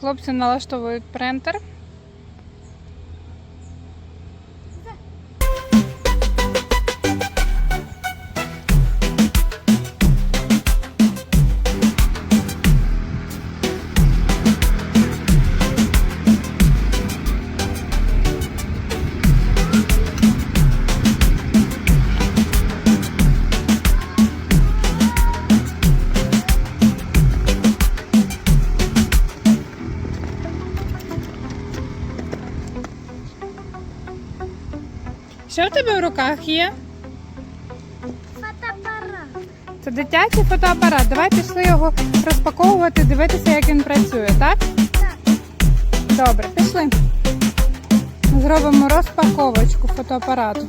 Хлопці налаштовують принтер. Що в тебе в руках є? Фотоапарат. Це дитячий фотоапарат. Давай пішли його розпаковувати, дивитися, як він працює, так? Так. Добре, пішли. Зробимо розпаковочку фотоапарату.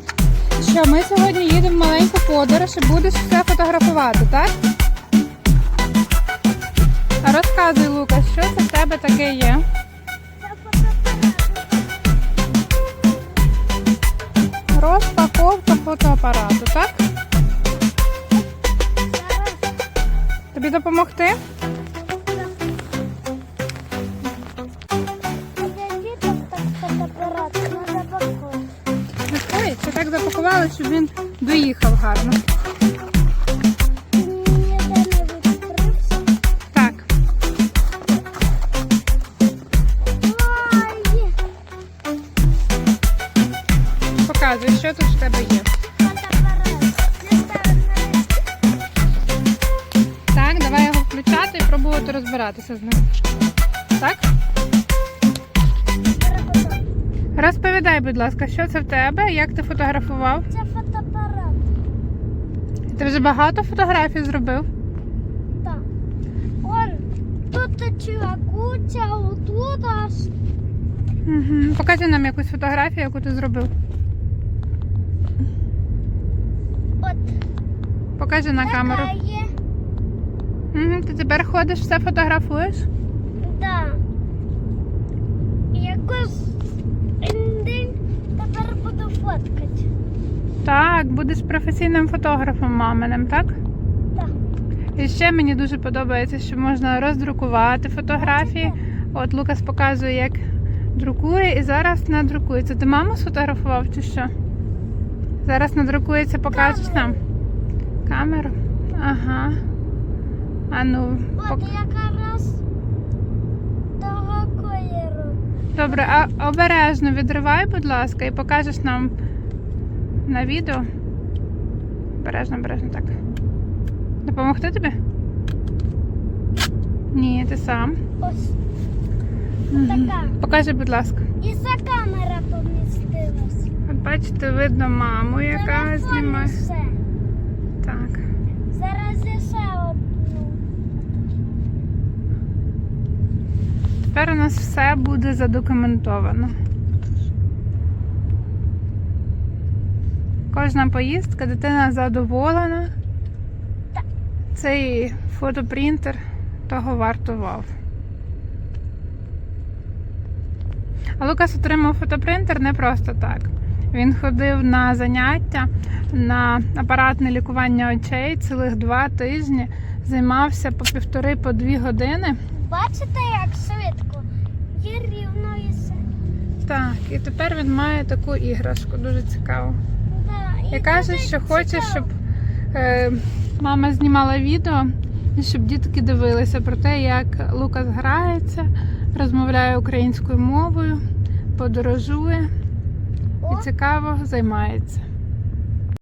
Що, ми сьогодні їдемо в маленьку подорож і будеш все фотографувати, так? А Розказуй, Лука, що це в тебе таке є? Фотоапарату, так? Тобі допомогти? Ой, це так запакували, щоб він доїхав гарно. Так, показуй, що тут в тебе є. Пробувати розбиратися з ним. Так? Розповідай, будь ласка, що це в тебе, як ти фотографував? Це фотоапарат. Ти вже багато фотографій зробив? Так. Он тут чувакуця, отут аж. Угу. Покажи нам якусь фотографію, яку ти зробив. От Покажи на камеру. є. Угу. Ти тепер ходиш, все фотографуєш? Да. І Якось день тепер буду фоткати. Так, будеш професійним фотографом маминим, так? Так. І ще мені дуже подобається, що можна роздрукувати фотографії. От Лукас показує, як друкує, і зараз надрукується. Ти маму сфотографував чи що? Зараз надрукується, покажеш нам. Камеру? Ага. А ну, От якраз того кольору. добре, а обережно відривай, будь ласка, і покажеш нам на відео. Обережно, обережно, так. Допомогти тобі? Ні, ти сам. Ось така. Покажи, будь ласка. І за камера помістилась. От бачите, видно маму, яка знімає. Так. Зараз і ще одну. Тепер у нас все буде задокументовано. Кожна поїздка, дитина задоволена. Цей фотопринтер того вартував. А Лукас отримав фотопринтер не просто так. Він ходив на заняття на апаратне лікування очей цілих два тижні, займався по півтори по дві години. Бачите, як швидко? Є рівно і все. Так, і тепер він має таку іграшку, дуже цікаву. Да, Я каже, дуже що хоче, щоб е, мама знімала відео і щоб дітки дивилися про те, як Лукас грається, розмовляє українською мовою, подорожує О, і цікаво займається.